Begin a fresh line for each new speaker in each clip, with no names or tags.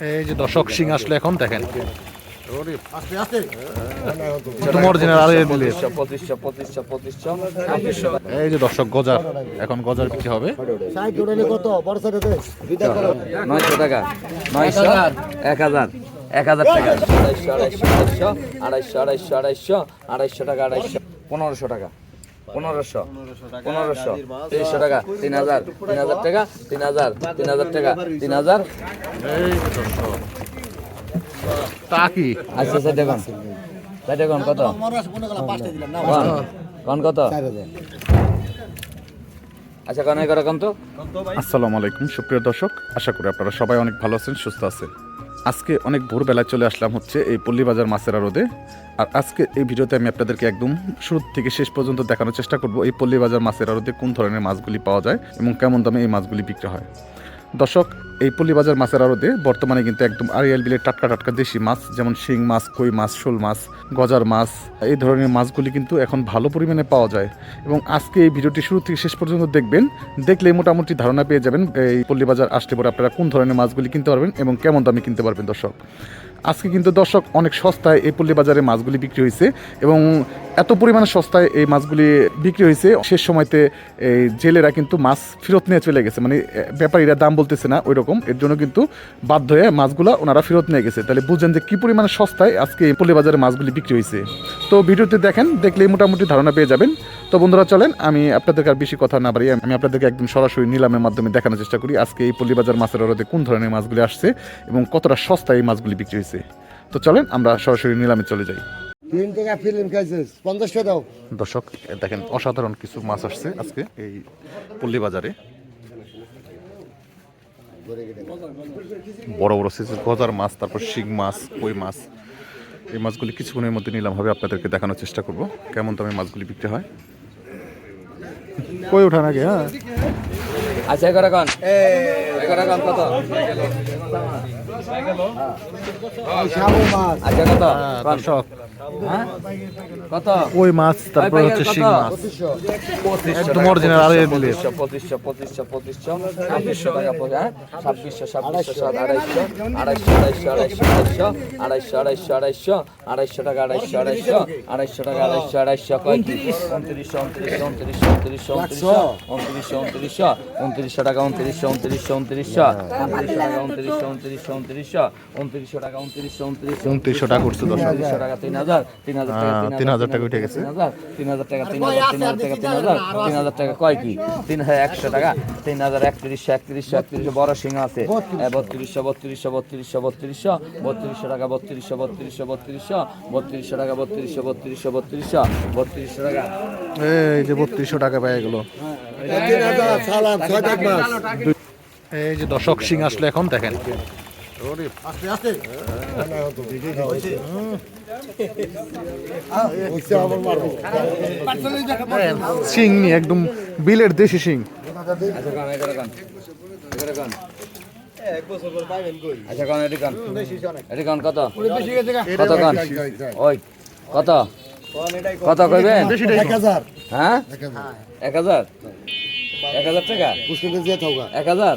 এই যে দর্শক সিং আসলে এখন দেখেন। আর এর
পঁচিশশো পঁচিশশো পঁচিশশো পঁচিশশো।
এই যে দর্শক গজার। এখন গজার বিক্রি হবে।
কত?
নয়শো টাকা। নয়শো এক হাজার। এক হাজার। টাকা। আড়াইশো আড়াইশো আড়াইশো আড়াইশো আড়াইশো আড়াইশো টাকা আড়াইশো। পনেরোশো টাকা। পনেরোশো। পনেরোশো তিনশো টাকা। তিন হাজার। তিন হাজার টাকা। তিন হাজার। তিন টাকা। তিন আচ্ছা আচ্ছা দেখুন। তাই দেখুন কত। কন? কন কত? আচ্ছা কন
আসসালামু আলাইকুম সুপ্রিয় দর্শক। আশা করি আপনারা সবাই অনেক ভালো আছেন সুস্থ আছেন। আজকে অনেক ভোরবেলায় চলে আসলাম হচ্ছে এই পল্লীবাজার মাছের রোদে। আর আজকে এই ভিডিওতে আমি আপনাদেরকে একদম শুরু থেকে শেষ পর্যন্ত দেখানোর চেষ্টা করব এই পল্লীবাজার মাছের রোদে কোন ধরনের মাছগুলি পাওয়া যায় এবং কেমন দামে এই মাছগুলি বিক্রি হয়। দর্শক, এই পল্লীবাজার মাছের আড়তে বর্তমানে কিন্তু একদম আড়িয়াল বিলের টাটকা টাটকা দেশি মাছ, যেমন শিং মাছ, কই মাছ, শোল মাছ, গজার মাছ, এই ধরনের মাছগুলি কিন্তু এখন ভালো পরিমাণে পাওয়া যায়। এবং আজকে এই ভিডিওটি শুরু থেকে শেষ পর্যন্ত দেখবেন। দেখলে মোটামুটি ধারণা পেয়ে যাবেন এই পল্লীবাজার আসলে পরে আপনারা কোন ধরনের মাছগুলি কিনতে পারবেন এবং কেমন দামে কিনতে পারবেন দর্শক। আজকে কিন্তু দর্শক অনেক সস্তায় এই পল্লী বাজারে মাছগুলি বিক্রি হয়েছে এবং এত পরিমাণে সস্তায় এই মাছগুলি বিক্রি হয়েছে। শেষ সময়তে এই জেলেরা কিন্তু মাছ ফেরত নিয়ে চলে গেছে। মানে ব্যাপারীরা দাম বলতেছে না ওই রকম এর জন্য কিন্তু বাধ্য হয়ে মাছগুলো ওনারা ফেরত নিয়ে গেছে। তাহলে বুঝেন যে কি পরিমাণে সস্তায় আজকে এই পল্লী বাজারে মাছগুলি বিক্রি হয়েছে। তো ভিডিওতে দেখেন, দেখলেই মোটামুটি ধারণা পেয়ে যাবেন। তো বন্ধুরা, চলেন, আমি আপনাদেরকে আর বেশি কথা না বাড়িয়ে আমি আপনাদেরকে একদম সরাসরি নিলামের মাধ্যমে দেখানোর চেষ্টা করি, আজকে এই পল্লী বাজার মাছের আড়তে কোন ধরনের মাছগুলি আসছে এবং কতটা সস্তায় এই মাছগুলি বিক্রি হয়েছে। তো চলেন, আমরা সরাসরি নিলামে চলে যাই।
তিন টাকা ফিল্ম খাইছিস পঞ্চাশশো দাও।
দর্শক দেখেন অসাধারণ কিছু মাছ আসছে আজকে এই পল্লীবাজারে বড় বড় সাইজের গজার মাছ তারপর শিং মাছ কই মাছ এই মাছগুলি কিছুক্ষণের মধ্যে নিলাম হবে আপনাদেরকে দেখানোর চেষ্টা করব। কেমন দামে মাছগুলি বিক্রি হয়? কই ওঠা নাকি হ্যাঁ?
আচ্ছা এগারো কন এগারো কন কত? আচ্ছা কত?
দর্শক।
হ্যাঁ কত
ওই মাছ তারপর হচ্ছে শিং মাছ একদম অরিজিনাল আরে দিলে
2500 2500 2500 2500 টাকা পড়া 2600 2600 2250 2250 2250 2250 টাকা 2250 2250 টাকা 2250 কয় কি 2900 2900 2900 2900 2900 টাকা 2900 2900 2900 2900 টাকা 2900 2900 টাকা
2900 টাকা
2900 টাকা 3000 হাজার তিন হাজার টাকা
তিন হাজার টাকা উঠে গেছে।
তিন হাজার টাকা তিন হাজার তিন হাজার টাকা তিন হাজার তিন হাজার টাকা কয় কি? তিন হাজার একশো টাকা তিন হাজার একত্রিশশো একত্রিশশো একত্রিশশো বড় সিংহ আছে। বত্রিশশো বত্রিশশো বত্রিশশো বত্রিশশো বত্রিশশো টাকা বত্রিশশো বত্রিশশো বত্রিশশো বত্রিশশো টাকা বত্রিশশো বত্রিশশো বত্রিশশো বত্রিশশো টাকা।
এই যে বত্রিশশো টাকা পেয়ে গেল এই যে দর্শক সিং আসলে এখন দেখেন। শিং নি একদম বিলের দেশি সিং।
কত? কত কত? কইবেন? হ্যাঁ?
এক হাজার।
এক হাজার। টাকা? এক হাজার?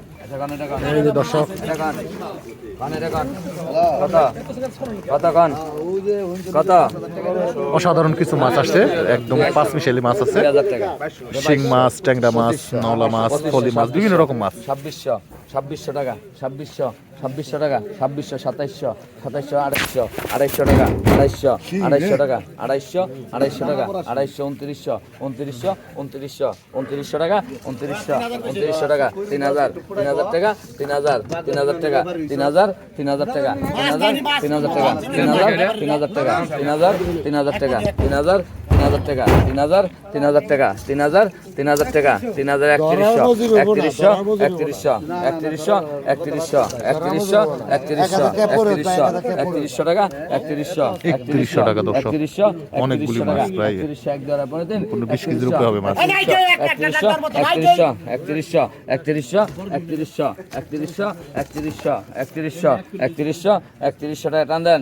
এই যে
দর্শক। অসাধারণ কিছু মাছ আসছে একদম পাঁচ মিশালি মাছ আছে। শিং মাছ ট্যাংরা মাছ নওলা মাছ ফলি মাছ বিভিন্ন রকম মাছ।
ছাব্বিশশো ছাব্বিশশো টাকা ছাব্বিশশো। ছাব্বিশশো টাকা ছাব্বিশশো সাতাইশশো সাতাইশশো আড়াইশো আড়াইশো টাকা আড়াইশো আড়াইশো টাকা আড়াইশো আড়াইশো টাকা আড়াইশো উনত্রিশশো উনত্রিশশো উনত্রিশশো উনত্রিশশো টাকা উনত্রিশশো উনত্রিশশো টাকা তিন হাজার তিন হাজার টাকা তিন হাজার তিন হাজার টাকা তিন হাজার তিন হাজার টাকা তিন হাজার তিন হাজার টাকা তিন হাজার তিন হাজার টাকা তিন হাজার তিন হাজার টাকা তিন হাজার তিন হাজার টাকা তিন হাজার তিন হাজার টাকা তিন হাজার তিন হাজার টাকা তিন হাজার একত্রিশশো একত্রিশশো একত্রিশশো একত্রিশশো একত্রিশশো একত্রিশশো একত্রিশশো একত্রিশশো টাকা একত্রিশশো
একত্রিশশো টাকা দর্শক।
একত্রিশশো
অনেকগুলি
একত্রিশশো
মাছ প্রায়।
একত্রিশশো এক ধরা পরে দিন
পনেরো বিশ কেজির উপরে হবে মাছ
একত্রিশশো একত্রিশশো একত্রিশশো একত্রিশশো একত্রিশশো একত্রিশশো একত্রিশশো একত্রিশশো একত্রিশশো একত্রিশশো টাকা টান দেন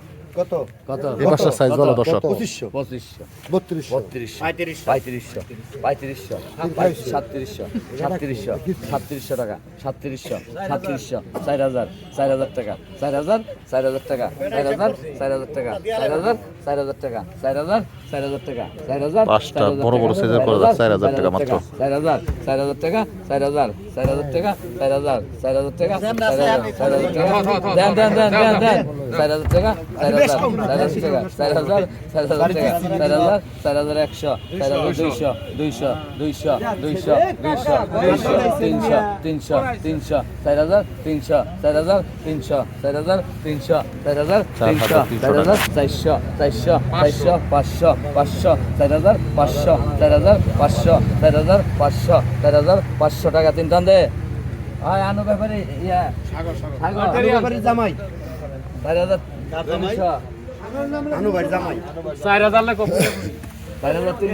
কত
কত
এই পাঁচটা সাইজ বলো দর্শক
পঁচিশশো
পঁচিশশো
বত্রিশশো
বত্রিশশো পঁয়ত্রিশশো পঁয়ত্রিশশো সাতত্রিশশো সাতত্রিশশো সাতত্রিশশো টাকা সাতত্রিশশো সাতত্রিশশো চার হাজার চার হাজার টাকা চার হাজার চার হাজার টাকা চার হাজার চার হাজার টাকা চার হাজার চার হাজার টাকা চার হাজার চার হাজার টাকা চার হাজার
পাঁচটা বড় বড় সাইজের করা চার হাজার টাকা মাত্র।
চার হাজার চার হাজার টাকা চার হাজার চার হাজার টাকা চার হাজার চার হাজার টাকা চার হাজার চার হাজার টাকা দেন দেন দেন দেন দেন চার হাজার টাকা চার চার হাজার চার হাজার টাকা চার হাজার চার হাজার একশো চার হাজার দুইশো দুইশো দুইশো দুইশো দুইশো দুইশো তিনশো তিনশো তিনশো চার হাজার তিনশো চার হাজার তিনশো চার হাজার তিনশো চার হাজার তিনশো চার হাজার চারশো চারশো চারশো পাঁচশো পাঁচশো চার হাজার পাঁচশো চার হাজার পাঁচশো চার হাজার পাঁচশো চার হাজার পাঁচশো টাকা তিন টান দে আয় আনু ব্যাপারে ইয়া সাগর
জামাই
চার হাজার তিনশো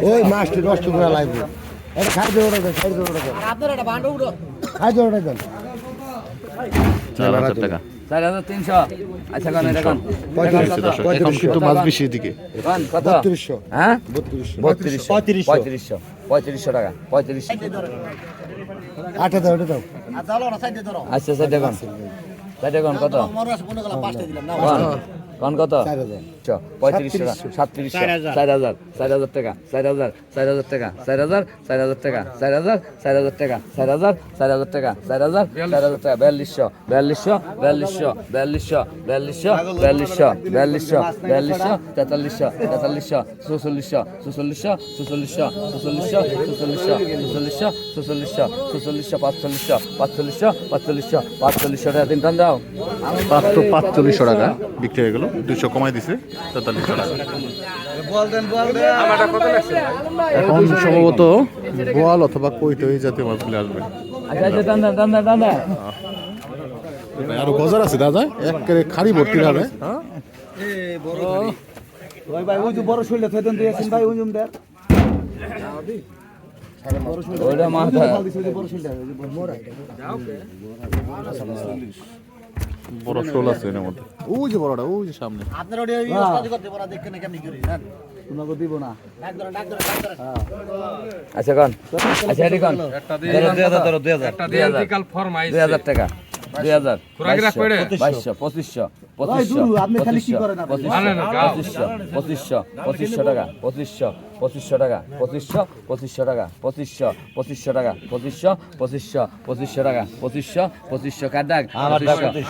ওই মাছটি নষ্ট করে লাগবে এটা খাই দিয়ে ওটা দেন খাই দিয়ে ওটা দেন। আপনার এটা ভান্ড উড়ো খাই দিয়ে ওটা দেন।
চার হাজার টাকা।
চার হাজার তিনশো। আচ্ছা কোন এটা কোন
এখন কিন্তু মাছ বেশি দিকে
কত? হ্যাঁ?
বত্রিশশো।
পঁয়ত্রিশশো। পঁয়ত্রিশশো। টাকা। পঁয়ত্রিশশো।
আটে দাও ওটা দাও।
আচ্ছা কোন কত? কোন কোন কত? চ, পঁয়ত্রিশশো টাকা সাতত্রিশশো। চার হাজার। চার হাজার টাকা চার হাজার চার হাজার টাকা চার হাজার চার হাজার টাকা চার হাজার চার হাজার টাকা চার হাজার চার হাজার টাকা চার হাজার চার হাজার টাকা বিয়াল্লিশশো বিয়াল্লিশশো বিয়াল্লিশশো বিয়াল্লিশশো বিয়াল্লিশশো বিয়াল্লিশশো বিয়াল্লিশশো বিয়াল্লিশশো তেতাল্লিশশো তেতাল্লিশশো চৌচল্লিশশো চৌচল্লিশশো চৌচল্লিশশো চৌচল্লিশশো চৌচল্লিশশো চৌচল্লিশশো চৌচল্লিশশো চৌচল্লিশশো পাঁচচল্লিশশো পাঁচচল্লিশশো পাঁচচল্লিশশো পাঁচচল্লিশশো টাকা তিন টান দাও।
মাত্র পাঁচচল্লিশশো টাকা বিক্রি হয়ে গেল দুইশো কমাই দিছে। এখন সম্ভবত গোয়াল অথবা কৈটই জাতীয়
মাছ গুলি আসবে
আরও গজার আছে দাদা? এক খাড়ি ভর্তি হবে
বড় শরীরে ফেতেন তুই আছেন ভাই উজুম দেয়
বড় শরীর
বড় শরীর
বড় শোল আছে এর মধ্যে। ওই যে বড়টা ওই যে সামনে।
আপনার ওডি ওই ওস্তাদি করতে পারা দেখেন কেমনি করি হ্যাঁ।
জান তোমাকে দিব না।
ডাক ধরে ডাক ধরে ডাক ধরে।
আচ্ছা কোন। আচ্ছা এডি কোন। 2000 ধরো 2000 একটা দিয়ে বিকাল ফর্ম আইছে। 2000 টাকা। 2000 খুরাগরা কইরে। 2200 2500 2500 আপনি খালি কি করেন আপনি? 2500 2500 2500 টাকা 2500 পঁচিশশো টাকা পঁচিশশো পঁচিশশো টাকা পঁচিশশো পঁচিশশো টাকা পঁচিশশো পঁচিশশো পঁচিশশো টাকা পঁচিশশো পঁচিশশো কার ডাক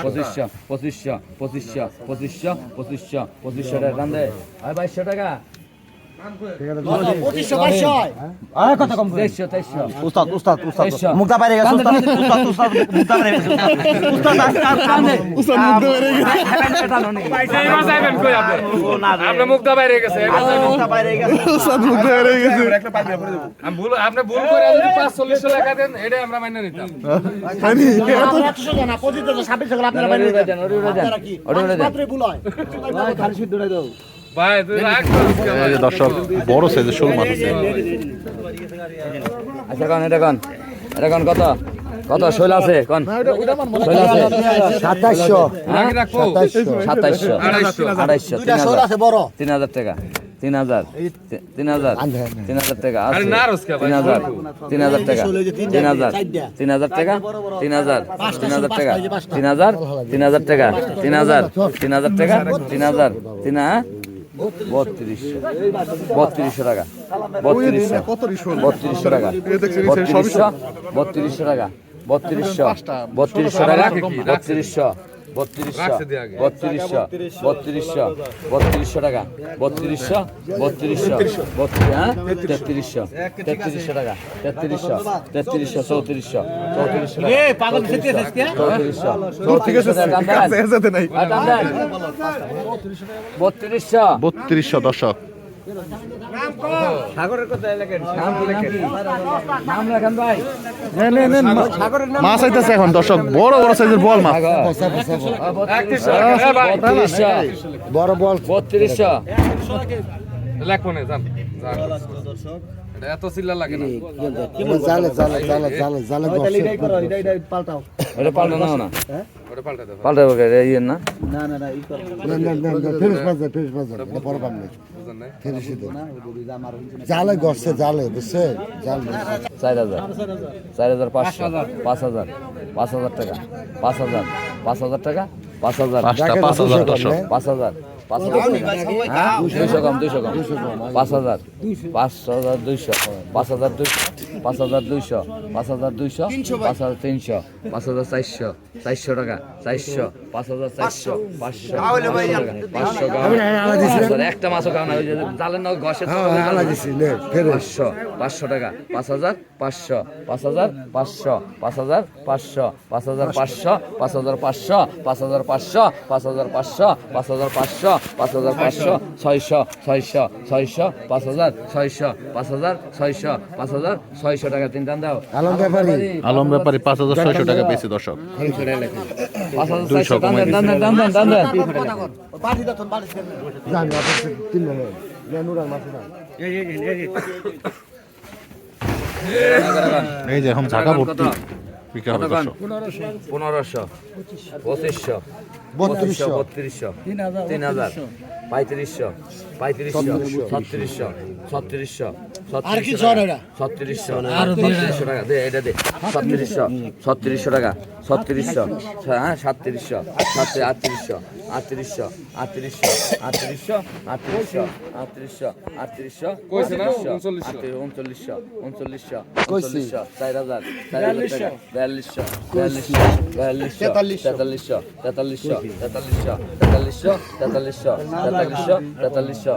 পঁচিশশো পঁচিশশো পঁচিশশো পঁচিশশো পঁচিশশো পঁচিশশো টাকা দাম দেয় আর বাইশশো টাকা।
আপনি? ভুল করে পাঁচ চল্লিশ টাকা দেন এটাই আমরা মাইনে নিতাম।
ছাব্বিশ
টাকা
আপনারা
মাইনে
নিতেন। ভুল হয়?
খালি
সিদ্ধ দাও। দর্শক বড় সাইজের শোল মাছ আছে
আচ্ছা কোন এটা কোন এটা কোন কত কত শৈল আছে কোন শৈল আছে হ্যাঁ সাতাইশশো
আড়াইশো।
আড়াইশো তিন হাজার
আছে বড়
তিন হাজার টাকা তিন হাজার তিন হাজার তিন হাজার টাকা আছে
আরে না রোজকে ভাই।
তিন হাজার তিন হাজার টাকা তিন হাজার তিন হাজার টাকা তিন হাজার তিন হাজার টাকা তিন হাজার তিন হাজার টাকা তিন হাজার তিন হাজার টাকা তিন হাজার তিন হ্যাঁ? বত্রিশশো। বত্রিশশো টাকা। বত্রিশশো। বত্রিশশো। টাকা। বত্রিশশো। বত্রিশশো টাকা। বত্রিশশো। বত্রিশশো টাকা। বত্রিশশো। বত্রিশশো বত্রিশশো বত্রিশশো বত্রিশশো টাকা। বত্রিশশো বত্রিশশো বত্রিশ হ্যাঁ? তেত্রিশশো তেত্রিশশো টাকা। তেত্রিশশো তেত্রিশশো চৌত্রিশশো চৌত্রিশশো টাকা। চৌত্রিশশো চৌত্রিশশো টাকা। দাম দেন আর দাম দেন বত্রিশশো
বত্রিশশো। দর্শক
নাম কি নাম নাম লেখান ভাই
মাছ আইতেছে এখন দর্শক বড় বড় সাইজের বল মাছ
বড় বল
বত্রিশশো
না। এত চিল্লা লাগে না
জালে জালে জালে জালে জালে
এটা পাল্টানো না
পাল্টা
কে ইয়ে না?
না না না ফেরিস বাজার ফেরিস বাজার এটা বড় পাম নেই। ফেরিস জালে গর্ষে জালে বুঝছে? জাল
চার হাজার। চার হাজার। পাঁচশো। পাঁচ হাজার। পাঁচ হাজার। টাকা। পাঁচ হাজার। পাঁচ হাজার টাকা? পাঁচ হাজার।
পাঁচ হাজার
পাঁচ হাজার। পাঁচ হাজার টাকা। হ্যাঁ? দুইশো কম দুইশো কম পাঁচ হাজার। পাঁচ হাজার দুইশো। পাঁচ হাজার দুইশো। পাঁচ হাজার দুইশো পাঁচ হাজার দুইশো পাঁচ হাজার তিনশো পাঁচ হাজার চারশো চারশো টাকা চারশো পাঁচ হাজার চারশো পাঁচশো পাঁচশো টাকা একটা মাছও খাও না জালের ঘষে
নে
পাঁচশো পাঁচশো টাকা পাঁচ হাজার পাঁচশো পাঁচ হাজার পাঁচশো পাঁচ হাজার পাঁচশো পাঁচ হাজার পাঁচশো পাঁচ হাজার পাঁচশো পাঁচ হাজার পাঁচশো পাঁচ হাজার পাঁচশো পাঁচ হাজার পাঁচশো পাঁচ হাজার পাঁচশো ছয়শো ছয়শো ছয়শো পাঁচ হাজার ছয়শো পাঁচ হাজার ছয়শো পাঁচ হাজার ছয়শো টাকা তিন টান দাও।
আলম ব্যাপারী।
আলম ব্যাপারী পাঁচ হাজার ছয়শো টাকা পেয়েছে দর্শক।
পাঁচ হাজার ছয়শো দেন দেন দেন দেন
এই যে এখন ঝাঁকা ভর্তি। বিক্রি হবে
পনেরোশো পঁচিশশো
বত্রিশশো।
বত্রিশশো তিন হাজার পঁয়ত্রিশশো পঁয়ত্রিশশো ছত্রিশশো ছত্রিশশো ছত্রিশশো ছত্রিশশো ছত্রিশশো টাকা। দে এটা দে। ছত্রিশশো। ছত্রিশশো টাকা। ছত্রিশশো। হ্যাঁ সাতত্রিশশো। সাতত্রিশ আটত্রিশশো। আটত্রিশশো। আটত্রিশশো। আটত্রিশশো। আটত্রিশশো। আটত্রিশশো। আটত্রিশশো।
কইছে না?
উনচল্লিশশো। উনচল্লিশশো। উনচল্লিশশো। উনচল্লিশশো। চার হাজার। চার হাজার টাকা। বিয়াল্লিশশো। বিয়াল্লিশশো। বিয়াল্লিশশো। তেতাল্লিশশো। তেতাল্লিশশো। তেতাল্লিশশো। তেতাল্লিশশো। তেতাল্লিশশো। তেতাল্লিশশো। তেতাল্লিশশো।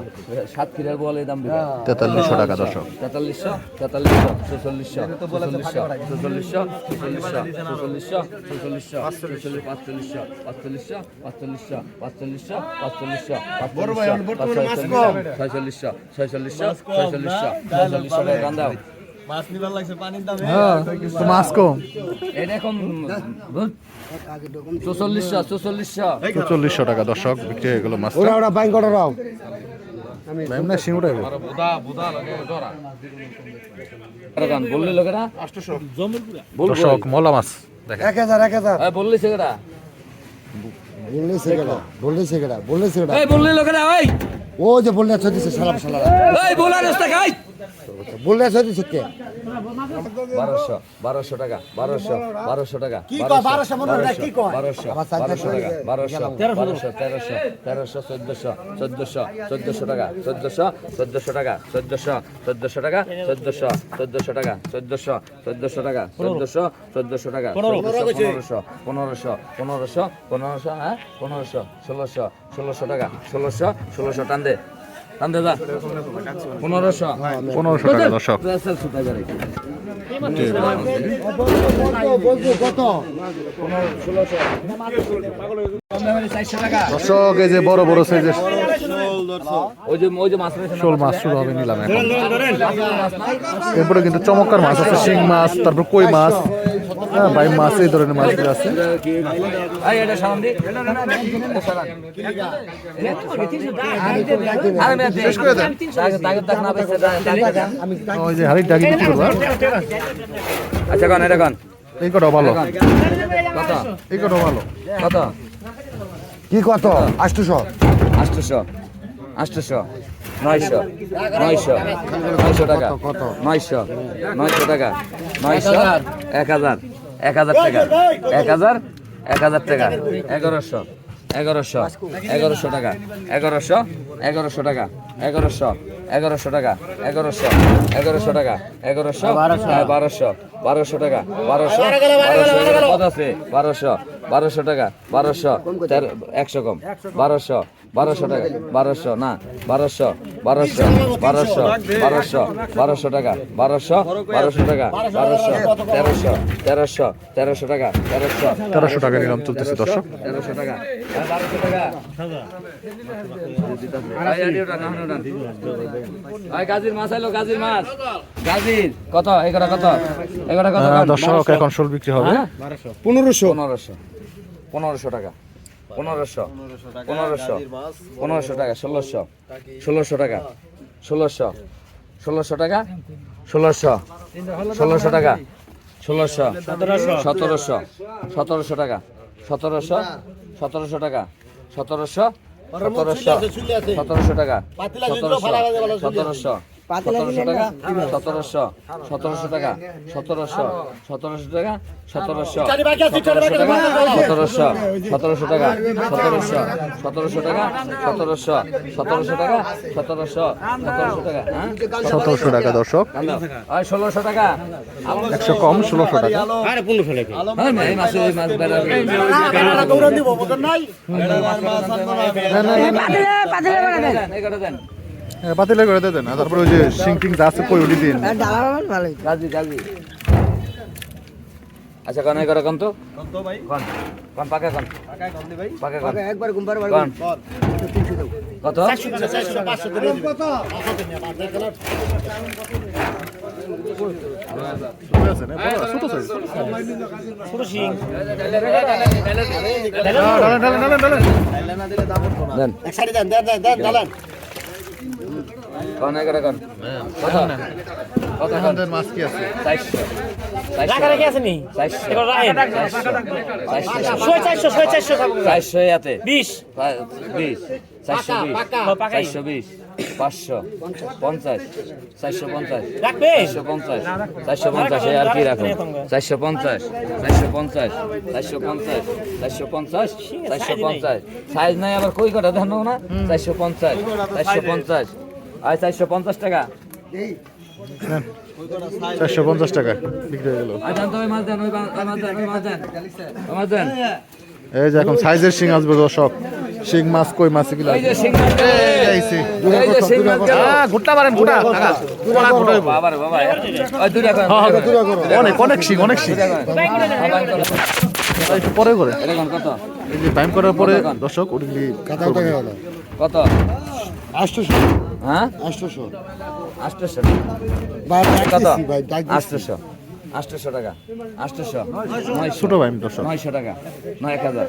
সাত কিলোর বল দাম
তেতাল্লিশশো টাকা দর্শক।
তেতাল্লিশশো। তেতাল্লিশশো ছেচল্লিশশো ছেচল্লিশশো ছেচল্লিশশো ছেচল্লিশশো ছেচল্লিশশো ছেচল্লিশশো ছেচল্লিশ পাঁচচল্লিশশো পাঁচচল্লিশশো পাঁচচল্লিশশো পাঁচচল্লিশশো পাঁচচল্লিশশো পাঁচচল্লিশশো ছয়চল্লিশশো ছয়চল্লিশশো ছয়চল্লিশশো ছয়চল্লিশশো গান দাও।
মাছ কম।
এরকম চৌচল্লিশশো চৌচল্লিশশো
চল্লিশশো টাকা দর্শক বিক্রি হয়ে গেল মাছটা।
ওরা ওরা বাইন করে রাও।
এমনি সিংড়া
আর বুদা বুদা লাগে ডরা
গান বললি লোকেরা? বলব।
দর্শক মলা মাছ দেখেন।
এক হাজার
এই বললি সেকেরা
বললে সেকেটা বললে সেকেটা বললে সেকেটা
এই বললি লোকেরা ওই!
ও যে বললে ছদিছে সালাম সালাম।
এই বলা রাস্তা খাই!
বললে ছদিছে কে
বারোশো বারোশো টাকা বারোশো বারোশো টাকা
কি কয়? 1200 না, কি কয়?
বারোশো বারোশো
টাকা
টাকা বারোশো বারোশো তেরোশো তেরোশো চোদ্দশো চোদ্দশো চোদ্দশো টাকা চোদ্দশো চোদ্দশো টাকা চোদ্দশো চোদ্দশো টাকা চোদ্দশো চোদ্দশো টাকা চোদ্দশো চোদ্দশো টাকা চোদ্দশো চোদ্দশো টাকা পনেরোশো পনেরোশো পনেরোশো পনেরোশো হ্যাঁ? পনেরোশো ষোলোশো ষোলোশো টাকা ষোলোশো ষোলোশো টান দে। টান পনেরোশো।
পনেরোশো টাকা দর্শক। দর্শক এই যে বড় বড় সাইজের শোল মাছ শুরু হবে নিলাম এখন। এরপরে কিন্তু চমৎকার মাছ আছে শিং মাছ তারপর কই মাছ। হ্যাঁ ভাই মাছ এই ধরনের মাছগুলো আছে। ওই যে হাড়ি টাকি বিক্রি করব হ্যাঁ।
আচ্ছা কন এটা কন
এই কটা ভালো।
কত?
এই কটা ভালো।
কত?
কি কত? আষ্টশো।
আষ্টশো। আষ্টশো। নয়শো নয়শো নয়শো টাকা নয়শো নয়শো টাকা নয়শো এক হাজার এক হাজার টাকা এক হাজার এক হাজার টাকা এগারোশো এগারোশো এগারোশো টাকা এগারোশো এগারোশো টাকা এগারোশো এগারোশো টাকা এগারোশো এগারোশো টাকা এগারোশো হ্যাঁ, বারোশো বারোশো টাকা বারোশো বারোশো কত আছে বারোশো বারোশো টাকা বারোশো তেরো একশো কম। বারোশো বারোশো টাকা বারোশো না বারোশো বারোশো বারোশো বারোশো বারোশো টাকা বারোশো বারোশো টাকা বারোশো তেরোশো তেরোশো তেরোশো টাকা তেরোশো
তেরোশো টাকা নিলাম চলতেছে দর্শক।
তেরোশো টাকা। বারোশো। এই গাজীর মাছ আইলো গাজীর মাছ। গাজীর কত? এগারো কত? এগারো কত?
দর্শক এখন শোল বিক্রি হবে।
হ্যাঁ?
পনেরোশো।
পনেরোশো। পনেরোশো টাকা। পনেরোশো। পনেরোশো পনেরোশো। টাকা ষোলোশো। ষোলোশো টাকা। ষোলোশো। ষোলোশো টাকা? ষোলোশো। ষোলোশো টাকা। ষোলোশো। সতেরোশো। সতেরোশো। টাকা। সতেরোশো। সতেরোশো টাকা। সতেরোশো। সতেরোশো। সতেরোশো টাকা। সতেরোশো। সতেরোশো। সতেরোশো টাকা? সতেরোশো। সতেরোশো টাকা। সতেরোশো। সতেরোশো টাকা? সতেরোশো। সতেরোশো সতেরোশো। টাকা। সতেরোশো। সতেরোশো টাকা? সতেরোশো। সতেরোশো টাকা? সতেরোশো। সতেরোশো টাকা হ্যাঁ?
সতেরোশো টাকা দর্শক।
ওই ষোলোশো টাকা।
একশো কম ষোলোশো টাকা।
দেন
হ্যাঁ, পাতিলে করে দেন আর তারপরে ওই যে সিঙ্কিং যা আছে কই উলি দিন
গাজি গাজি আচ্ছা কোন এগারো কোন তো কোন কোন পাকা কোন পাকা কোন
একবার ঘুমবার
কোন কত
ছোট সাইজ
দেন
এক সাইডে দেন দেন দেন দেন ডালেন
কোন এগারো কোন কত কত কোন
মাছ কি আছে?
চারশো।
রাখা আছে নি?
চারশো। চারশো।
চারশো ছয় চারশো
চারশো এতে
বিশ।
বিশ। চারশো বিশ। চারশো বিশ। পাঁচশো। পঞ্চাশ। চারশো পঞ্চাশ। চারশো পঞ্চাশ। চারশো পঞ্চাশ আর কি রাখো? চারশো পঞ্চাশ। চারশো পঞ্চাশ। চারশো পঞ্চাশ। চারশো পঞ্চাশ। চারশো পঞ্চাশ। সাইজ নাই আবার কই কটা? ধান না। চারশো পঞ্চাশ। চারশো পঞ্চাশ। আর চারশো পঞ্চাশ টাকা।
চারশো পঞ্চাশ টাকা বিক্রি হয়ে গেল। এই যে এখন সাইজের শিং আসবে দর্শক। শিং মাছ কই মাছ এগুলো?
এই শিং মাছ। গেল।
আইছে।
এই যে শিং মাছ। গেল।
ঘুরতে পারেন অনেক অনেক শিং অনেক শিং। একটু পরে করে টাইম করার পরে দর্শক
কত? হ্যাঁ?
আটশোশো
আটশোশো কত? আটশোশো আটশোশো টাকা। আটশোশো
ছোট ভাই
নয়শো টাকা। নয় এক হাজার।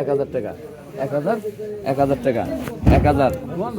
এক হাজার টাকা। এক হাজার এক হাজার টাকা এক হাজার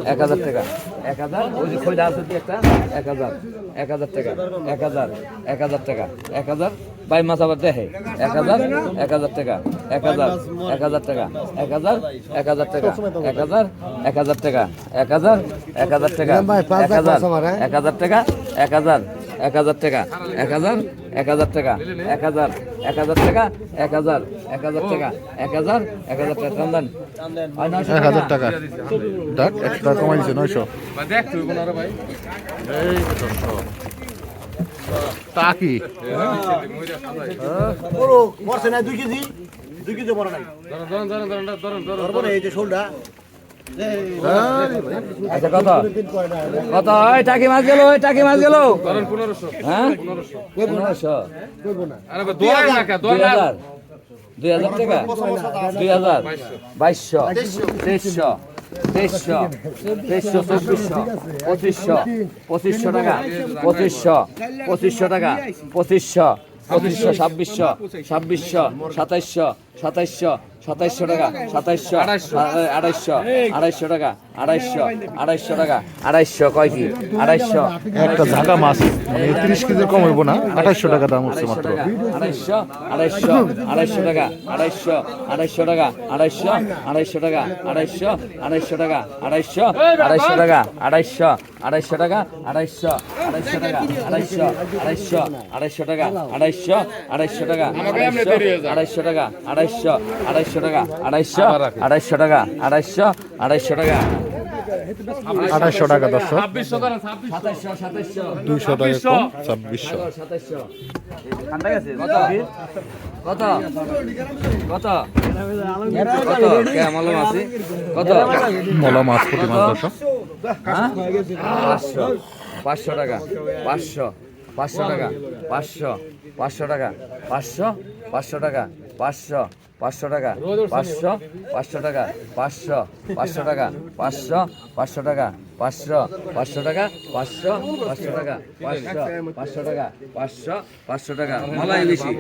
এক হাজার টাকা এক হাজার ওই যে খৈদা আছে একটা এক হাজার এক হাজার টাকা এক হাজার এক হাজার টাকা এক হাজার বাই মাছ আবার দেখে এক হাজার এক হাজার টাকা এক হাজার এক হাজার টাকা এক হাজার এক হাজার টাকা এক হাজার এক হাজার টাকা এক হাজার এক হাজার টাকা এক হাজার
হ্যাঁ?
এক হাজার টাকা এক হাজার এক হাজার টাকা এক হাজার এক হাজার টাকা এক হাজার এক হাজার টাকা এক হাজার এক হাজার টাকা এক হাজার এক হাজার টাকা টান দেন। নয়শো
এক হাজার টাকা। ডাক একশো টাকা কমাই দিছে নয়শো তা কি?
মরছে না দুই কেজি। দুই কেজি বড় নাই।
ধরুন ধরুন ধরুন ধরুন ধরুন ধরুন
এই যে শোলটা।
আচ্ছা কত? কত? ওই টাকি মাছ গেল ওই টাকি মাছ গেল। হ্যাঁ?
পনেরোশো।
দুই হাজার টাকা দুই হাজার। বাইশশো। তেইশশো। তেইশশো। তেইশশো চব্বিশশো। পঁচিশশো। পঁচিশশো টাকা। পঁচিশশো। পঁচিশশো টাকা। পঁচিশশো। পঁচিশশো ছাব্বিশশো। ছাব্বিশশো। সাতাইশশো। সাতাইশশো। সাতাইশশো টাকা সাতাইশশো আড়াইশো আড়াইশো টাকা আড়াইশো আড়াইশো টাকা আড়াইশো কয় কি আড়াইশো
একটা ঝাঁকা মাছ মানে তিরিশ কেজি কম হইব না আঠাশশো টাকা দাম হচ্ছে মাত্র
আড়াইশো আড়াইশো আড়াইশো টাকা আড়াইশো আড়াইশো টাকা আড়াইশো আড়াইশো টাকা আড়াইশো আড়াইশো টাকা আড়াইশো আড়াইশো টাকা আড়াইশো আড়াইশো টাকা আড়াইশো আড়াইশো টাকা আড়াইশো আড়াইশো আড়াইশো টাকা আড়াইশো আড়াইশো টাকা আড়াইশো আড়াইশো টাকা আড়াইশো আড়াইশো আড়াইশো টাকা আড়াইশো আড়াইশো টাকা আড়াইশো আড়াইশো টাকা।
আঠাশশো টাকা
সাতাইশো
দুইশো টাকা কম ছাব্বিশশো।
কত? কত? কত? কেমন আছে? কত?
মলা মাছ প্রতি মাছ দর্শক।
হ্যাঁ? পাঁচশো পাঁচশো টাকা পাঁচশো পাঁচশো টাকা পাঁচশো পাঁচশো টাকা পাঁচশো পাঁচশো টাকা পাঁচশো। পাঁচশো টাকা পাঁচশো পাঁচশো টাকা পাঁচশো পাঁচশো টাকা পাঁচশো পাঁচশো টাকা। পাঁচশো পাঁচশো টাকা পাঁচশো পাঁচশো টাকা পাঁচশো পাঁচশো টাকা পাঁচশো পাঁচশো টাকা। মলাই বেশি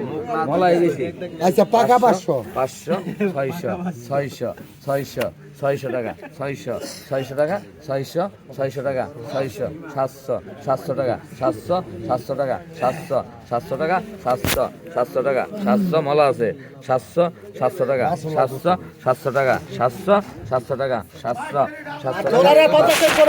মলাই বেশি
আচ্ছা পাকা পাঁচশো।
পাঁচশো ছয়শো ছয়শো ছয়শো ছয়শো টাকা ছয়শো ছয়শো টাকা ছয়শো ছয়শো টাকা ছয়শো সাতশো সাতশো টাকা সাতশো সাতশো টাকা সাতশো সাতশো টাকা সাতশো সাতশো টাকা সাতশো মলা আছে। সাতশো সাতশো টাকা সাতশো সাতশো টাকা সাতশো সাতশো টাকা সাতশো সাতশো টাকা।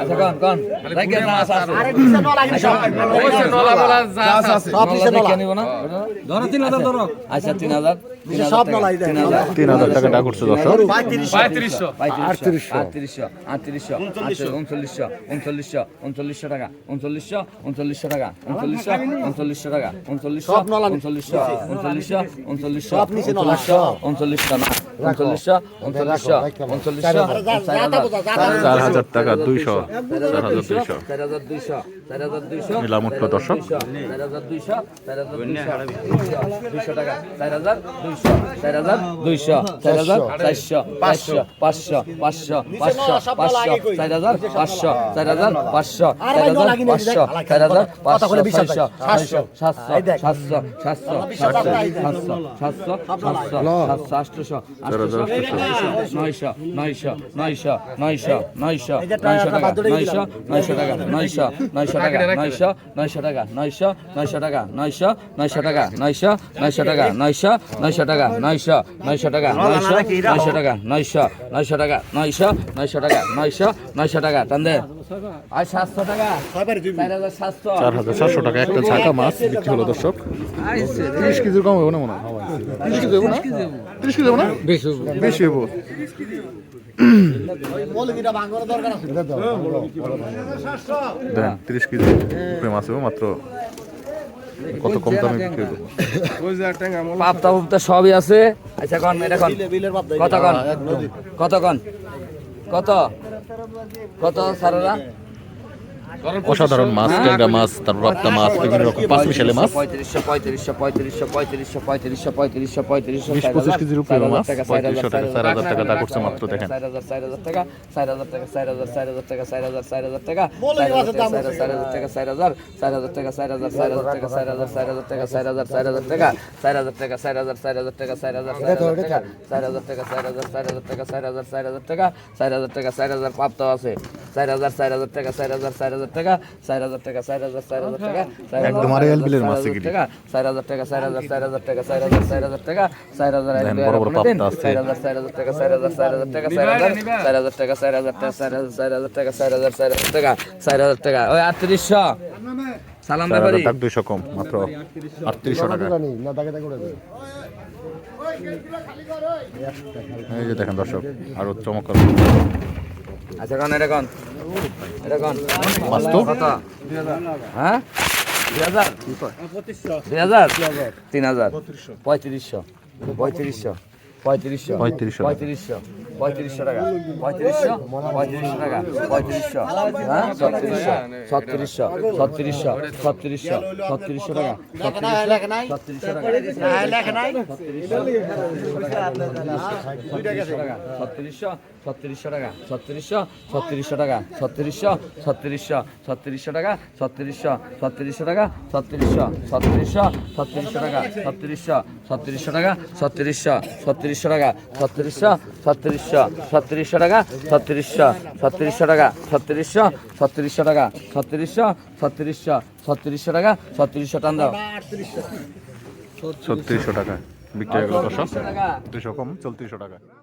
আচ্ছা কোন কোন রাইকে না আছে
অবশ্যই নলা বলা যা আছে।
সব পিছে নলা। নিব না? ধরো 3000 ধরো। আচ্ছা 3000 সব নলাই দেন 3000
তিন হাজার। টাকা ডাক করছে দর্শক।
পঁয়ত্রিশশো।
আটত্রিশশো। আটত্রিশশো। আটত্রিশশো। উনচল্লিশশো। উনচল্লিশশো। উনচল্লিশশো টাকা। উনচল্লিশশো। উনচল্লিশশো টাকা। উনচল্লিশশো। উনচল্লিশশো টাকা। উনচল্লিশশো। উনচল্লিশশো। উনচল্লিশশো। উনচল্লিশশো। উনচল্লিশশো। উনচল্লিশশো। উনচল্লিশশো উনচল্লিশশো। উনচল্লিশশো
চার হাজার টাকা দুইশো চার হাজার দুইশো নিলাম উঠল দর্শক
সাতশো সাতশো সাতশো সাতশো আটশো নয়শো নয়শো নয়শো নয়শো নয়শো নয়শো টাকা নয়শো নয়শো টাকা নয়শো নয়শো টাকা নয়শো নয়শো টাকা নয়শো নয়শো টাকা নয়শো নয়শো টাকা নয়শো নয়শো টাকা নয়শো নয়শো টাকা নয়শো নয়শো টাকা নয়শো নয়শো টাকা নয়শো নয়শো টাকা নয়শো নয়শো টাকা নয়শো নয়শো টাকা টান দে আর সাতশো টাকা? চার হাজার সাতশো।
চার হাজার চারশো টাকা একটা ঝাঁকা মাছ বিক্রি হলো দর্শক। তিরিশ কেজির কম হবে না মনে হয়? তিরিশ কেজি হবে না? তিরিশ কেজি হবে না? বেশি হব দেন তিরিশ কেজি মাছ হবে মাত্র কত কম দামে বিক্রি হলো
পাপ্তা পাপ্তা সবই আছে। আচ্ছা কন এটা কন কত কন? কত কন? কত? কত সারারা
অসাধারণ মাছ ট্যাংরা মাছ তারপর রাপ্তা মাছ বিভিন্ন রকম পাঁচ মিশালে মাছ
পঁয়ত্রিশশো পঁয়ত্রিশশো পঁয়ত্রিশশো পঁয়ত্রিশশো পঁয়ত্রিশশো পঁয়ত্রিশশো পঁয়ত্রিশশো
বিশ পঁচিশ কেজির উপরে মাছ পঁয়ত্রিশশো টাকা চার হাজার টাকা দা করছে মাত্র দেখেন
চার হাজার চার হাজার টাকা চার হাজার টাকা চার হাজার চার হাজার টাকা চার হাজার চার হাজার টাকা চার হাজার টাকা চার হাজার চার হাজার টাকা চার হাজার চার হাজার টাকা চার হাজার চার হাজার টাকা চার হাজার চার হাজার টাকা চার হাজার টাকা চার হাজার চার হাজার টাকা চার হাজার চার হাজার টাকা চার হাজার টাকা চার হাজার চার হাজার টাকা চার হাজার চার হাজার টাকা চার হাজার টাকা চার হাজার প্রাপ্ত আছে চার হাজার চার হাজার টাকা চার হাজার চার হাজার টাকা চার হাজার টাকা চার হাজার চার হাজার টাকা চার হাজার। টাকা চার হাজার টাকা চার হাজার চার হাজার টাকা চার হাজার চার হাজার টাকা চার হাজার। চার হাজার চার হাজার টাকা চার হাজার চার হাজার টাকা চার হাজার চার হাজার টাকা চার হাজার টাকা চার হাজার চার হাজার টাকা চার হাজার চার হাজার টাকা চার হাজার টাকা ওই আটত্রিশশো সালাম ব্যাপারী
দুইশো কম মাত্র আটত্রিশশো টাকা এই যে দেখেন দর্শক আরও চমৎকার
আচ্ছা কোন এটা কোন। এটা কোন। কত? হ্যাঁ? দুই হাজার। তিন হাজার। পঁয়ত্রিশশো। পঁয়ত্রিশশো। পঁয়ত্রিশশো।
পঁয়ত্রিশশো।
পঁয়ত্রিশশো। পঁয়ত্রিশশো। টাকা। পঁয়ত্রিশশো। পঁয়ত্রিশশো টাকা। পঁয়ত্রিশশো। হ্যাঁ? ছত্রিশশো। ছত্রিশশো। ছত্রিশশো। ছত্রিশশো। ছত্রিশশো টাকা। ছত্রিশশো টাকা। ছত্রিশশো ছত্রিশশো। টাকা ছত্রিশশো ছত্রিশশো টাকা ছত্রিশশো ছত্রিশশো ছত্রিশশো টাকা ছত্রিশশো ছত্রিশশো টাকা ছত্রিশশো ছত্রিশশো ছত্রিশশো টাকা ছত্রিশশো ছত্রিশশো টাকা ছত্রিশশো ছত্রিশশো টাকা ছত্রিশশো ছত্রিশশো ছত্রিশশো টাকা ছত্রিশশো ছত্রিশশো টাকা ছত্রিশশো ছত্রিশশো টাকা ছত্রিশশো ছত্রিশশো ছত্রিশশো টাকা ছত্রিশশো টান দাও
ছত্রিশশো টাকা বিক্রি হয়ে গেল দুশো কম চৌত্রিশশো টাকা